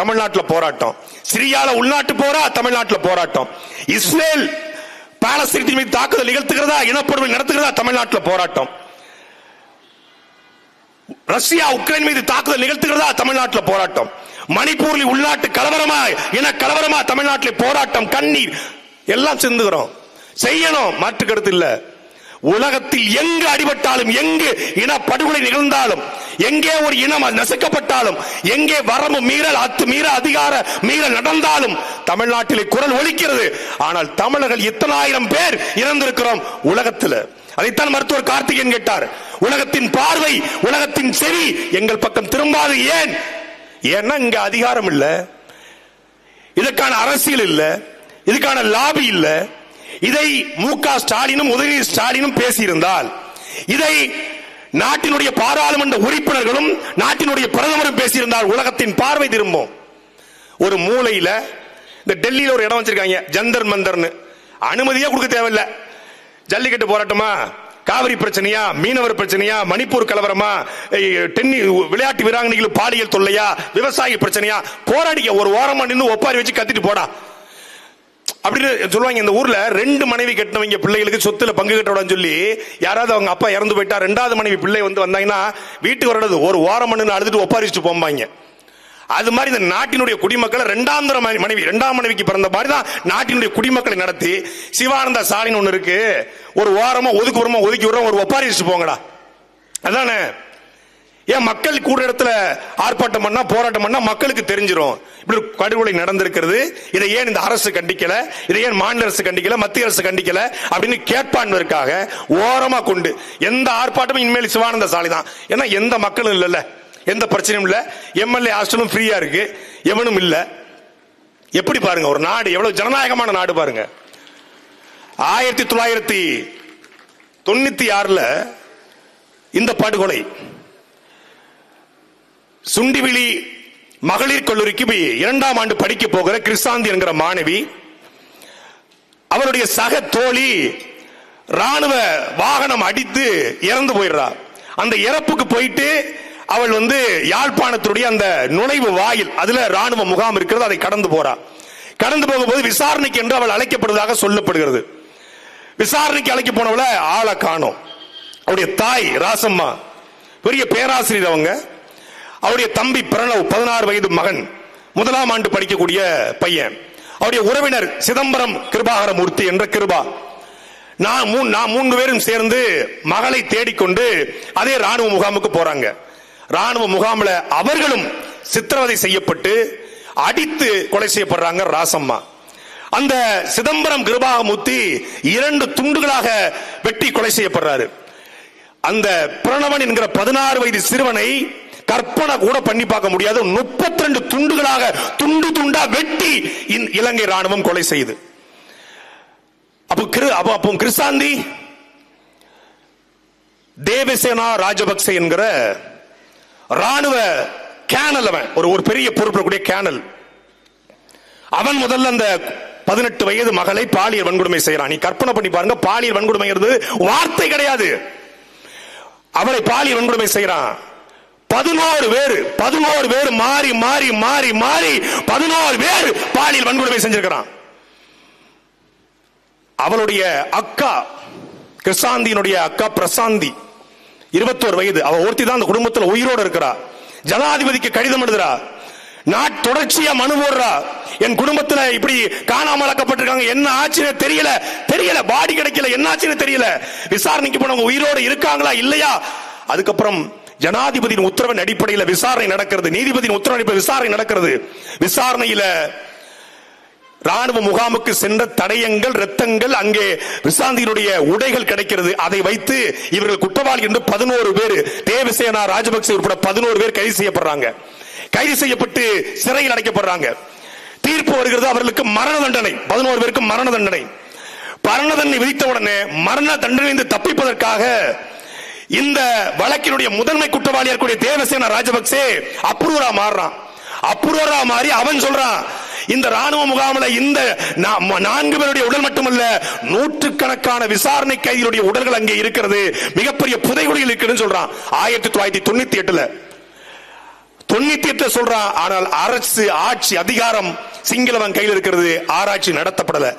தமிழ்நாட்டில் போராட்டம். சிரியால உள்நாட்டு போரா தமிழ்நாட்டில் போராட்டம். இஸ்ரேல் பாலஸ்தீனத்தின் மீது தாக்குதல் நிகழ்த்துகிறதா இனப்படுகொலை நடத்துகிறதா தமிழ்நாட்டில் போராட்டம். ரஷ்யா உக்ரைன் மீது தாக்குதல் நிகழ்த்துகிறதா தமிழ்நாட்டில் போராட்டம். மணிப்பூரில் உள்நாட்டு கலவரமா இன கலவரமா தமிழ்நாட்டில் போராட்டம் கண்ணீர். எல்லாம் சிந்துகிறோம். செய்யணும் மாற்று கருத்து உலகத்தில் எங்கு அடிபட்டாலும் எங்கு இன படுகொலை நிகழ்ந்தாலும் எங்கே ஒரு இனம் நசுக்கப்பட்டாலும் எங்கே வரம்பு மீறல் அத்து மீற அதிகார மீறல் நடந்தாலும் தமிழ்நாட்டிலே குரல் ஒலிக்கிறது. ஆனால் தமிழர்கள் இத்தனாயிரம் பேர் இறந்திருக்கிறோம் உலகத்தில். அதைத்தான் மருத்துவர் கார்த்திகேயன் கேட்டார். உலகத்தின் பார்வை உலகத்தின் செவி எங்கள் பக்கம் திரும்பாது ஏன்? ஏன்னா இங்க அதிகாரம் இல்ல. இதற்கான அரசியல் இல்ல. இதுக்கான லாபி இல்லை. இதை மு க ஸ்டாலினும் உதயநிதி ஸ்டாலினும் பேசியிருந்தால் இதை நாட்டினுடைய பாராளுமன்ற உறுப்பினர்களும் நாட்டினுடைய பிரதமரும் பேசியிருந்தால் உலகத்தின் பார்வை திரும்பும். ஒரு மூலையில இந்த டெல்லியில ஒரு இடம் வச்சிருக்காங்க ஜந்தர் மந்தர்னு. அனுமதியே கொடுக்க தேவையில்ல. ஜல்லிக்கட்டு போராட்டமா? காவிரி பிரச்சனையா? மீனவர் பிரச்சனையா? மணிப்பூர் கலவரமா? டென்னி விளையாட்டு வீராங்கனைகள் பாலியல் தொல்லையா? விவசாய பிரச்சனையா? போராடிக்க ஒரு ஓரமா நின்று ஒப்பாரி வச்சு கத்திட்டு போடா. அப்படின்னு சொல்லுவாங்க இந்த ஊர்ல ரெண்டு மனைவி கட்டினவங்க பிள்ளைகளுக்கு சொத்துல பங்கு கட்டக்கூடாதுன்னு சொல்லி யாராவது அவங்க அப்பா இறந்து போயிட்டா ரெண்டாவது மனைவி பிள்ளை வந்து வந்தாங்கன்னா வீட்டுக்கு வரது ஒரு ஓரம் மண்ணு அழுதுட்டு ஒப்பாரிச்சுட்டு போம்பாங்க. அது மாதிரி இந்த நாட்டினுடைய குடிமக்களை ரெண்டாம் மனைவி ரெண்டாம் மனைவிக்கு பிறந்த மாதிரி தான் நாட்டினுடைய குடிமக்களை நடத்தி சிவானந்தா சாலின்னு ஒன்று இருக்கு ஒரு ஓரமா ஒதுக்குறோமா ஒதுக்கி விடுறோம் ஒரு ஒப்பாரிச்சுட்டு போங்கடா. அதானே? ஏன் மக்கள் கூட இடத்துல ஆர்ப்பாட்டம் பண்ணா போராட்டம் பண்ணா மக்களுக்கு தெரிஞ்சிடும் இப்படி படுகொலை நடந்திருக்கிறது. இதை ஏன் இந்த அரசு கண்டிக்கல? இதை ஏன் மாநில அரசு கண்டிக்கல? மத்திய அரசு கண்டிக்கல? அப்படின்னு கேட்பான்வதற்காக ஓரமா கொண்டு எந்த ஆர்ப்பாட்டமும் இனிமேல் சிவானந்த சாலை தான் ஏன்னா எந்த மக்களும் இல்லைல்ல. எந்த பிரச்சனையும் இல்லை. எம்எல்ஏ ஹாஸ்டலும் ஃப்ரீயா இருக்கு. எவனும் இல்லை. எப்படி பாருங்க ஒரு நாடு எவ்வளவு ஜனநாயகமான நாடு பாருங்க. ஆயிரத்தி தொள்ளாயிரத்தி தொண்ணூத்தி ஆறுல இந்த படுகொலை சுண்டிவிழி மகளிர் கல்லூரிக்கு இரண்டாம் ஆண்டு படிக்க போகிற கிறிஸ்தாந்தி என்கிற மாணவி அவருடைய சக தோழி ராணுவ வாகனம் அடித்து இறந்து போயிடுறா. அந்த இறப்புக்கு போயிட்டு அவள் வந்து யாழ்ப்பாணத்துடைய அந்த நுழைவு வாயில் அதுல ராணுவ முகாம் இருக்கிறது அதை கடந்து போறா. கடந்து போகும்போது விசாரணைக்கு என்று அவள் அழைக்கப்படுவதாக சொல்லப்படுகிறது. விசாரணைக்கு அழைக்க போனவள ஆளை காணும். அவருடைய தாய் ராசம்மா பெரிய பேராசிரியர் அவங்க. அவருடைய தம்பி பிரணவ் பதினாறு வயது மகன் முதலாம் ஆண்டு படிக்கக்கூடிய பையன். அவருடைய உறவினர் சிதம்பரம் கிருபாகரமூர்த்தி என்ற கிருபா. நான் மூணு நான் மூன்று பேரும் சேர்ந்து மகளை தேடிக்கொண்டு அதே ராணுவ முகாமுக்கு போறாங்க. ராணுவ முகாமில் அவர்களும் சித்திரவதை செய்யப்பட்டு அடித்து கொலை செய்யப்படுறாங்க ராசம்மா. அந்த சிதம்பரம் கிருபாகமூர்த்தி இரண்டு துண்டுகளாக வெட்டி கொலை செய்யப்படுறாரு. அந்த பிரணவன் என்கிற பதினாறு வயது சிறுவனை கற்பனை கூட பண்ணி பார்க்க முடியாது. முப்பத்தி ரெண்டு துண்டுகளாக துண்டு துண்டா வெட்டி இலங்கை ராணுவம் கொலை செய்து. அப்போ கிரு அப்போ அப்போ தேவசேனா ராஜபக்சே என்கிற ராணுவ கேனல் அவன். ஒரு ஒரு பெரிய பொறுப்பிடக்கூடிய கேனல். அவன் முதல்ல அந்த பதினெட்டு வயது மகளை பாலியல் வன்கொடுமை செய்யறான் நீ கற்பனை பண்ணி பாருங்க பாலியல் வன்கொடுமைங்கிறது வார்த்தை கிடையாது. அவளை பாலியல் வன்கொடுமை செய்யறான் பதினோரு பேர் பதினோரு பேர் மாறி மாறி மாறி மாறி பதினோரு பேர் பாலியல் வன்கொடுமை செஞ்சிருக்கிறான். அவளுடைய அக்கா கிருஷாந்தியினுடைய அக்கா பிரசாந்தி இருபத்தோரு வயது. அவ ஒருத்தி தான் அந்த குடும்பத்தில் உயிரோடு இருக்கிறா. ஜனாதிபதிக்கு கடிதம் எழுதுறா. நான் தொடர்ச்சியா மனு போடுறா. என் குடும்பத்துல இப்படி காணாமலாக்கப்பட்டிருக்காங்க என்ன ஆச்சுன்னு தெரியல. தெரியல. பாடி கிடைக்கல. என்ன ஆச்சுன்னு தெரியல. விசாரணைக்கு போனவங்க உயிரோடு இருக்காங்களா இல்லையா? அதுக்கப்புறம் ஜனாதிபதியின் உத்தரவின் அடிப்படையில் விசாரணை நடக்கிறது. நீதிபதியின் உத்தரவு விசாரணை நடக்கிறது. விசாரணையில ராணுவ முகாமுக்கு சென்ற தடயங்கள் ரத்தங்கள் அங்கே விசாந்தியினுடைய உடைகள் கிடைக்கிறது. அதை வைத்து இவர்கள் குற்றவாளி என்று பதினோரு பேர் தேவசேனா ராஜபக்சே உட்பட பதினோரு பேர் கைது செய்யப்படுறாங்க. கைது செய்யப்பட்டு சிறையில் அடைக்கப்படுறாங்க. தீர்ப்பு வருகிறது. அவர்களுக்கு மரண தண்டனை. பதினோரு பேருக்கு மரண தண்டனை. மரண தண்டனை விதித்த உடனே மரண தண்டனை தப்பிப்பதற்காக இந்த வழக்கினுடைய முதன்மை குற்றவாளியா இருக்கக்கூடிய தேவசேனா ராஜபக்சே அப்ரூவரா மாறுறான். அப்ரூவரா மாறி அவன் சொல்றான் இந்த ராணுவ முகாமில் இந்த நா- ம- நான்கு பேருடைய உடல் மட்டுமல்ல நூற்றுக்கணக்கான விசாரணை கைதிகளுடைய உடல்கள் அங்கே இருக்கிறது மிகப்பெரிய புதைகுழிகள் இருக்குன்னு சொல்றான். ஆயிரத்தி தொள்ளாயிரத்தி தொண்ணூத்தி எட்டுல. தொண்ணூத்தி எட்டு சொல்றான் ஆனால் அரசு ஆட்சி அதிகாரம் சிங்களவன் கையில் இருக்கிறது ஆராய்ச்சி நடத்தப்படல.